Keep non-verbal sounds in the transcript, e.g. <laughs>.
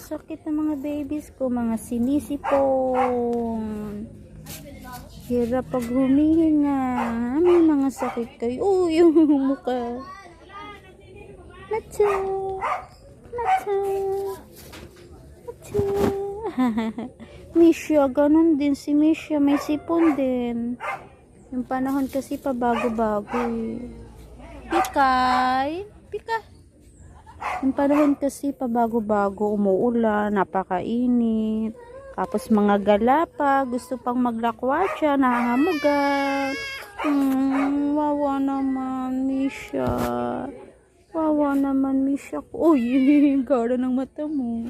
sakit ng mga babies ko, mga sinisipon. Hirap pag humihinga. May mga sakit kayo. Oh, yung mukha. Macho. Macho. Macho. <laughs> Misha, ganun din si Misha. May sipon din. Yung panahon kasi pabago-bago eh. Pikay. Pika. Yung panahon kasi pabago-bago, umuulan, napakainit. Tapos mga gala pa, gusto pang maglakwatsa, nahahamugan. Hmm, wawa naman, Misha. Wawa naman, Misha. Uy, <laughs> gara ng mata mo.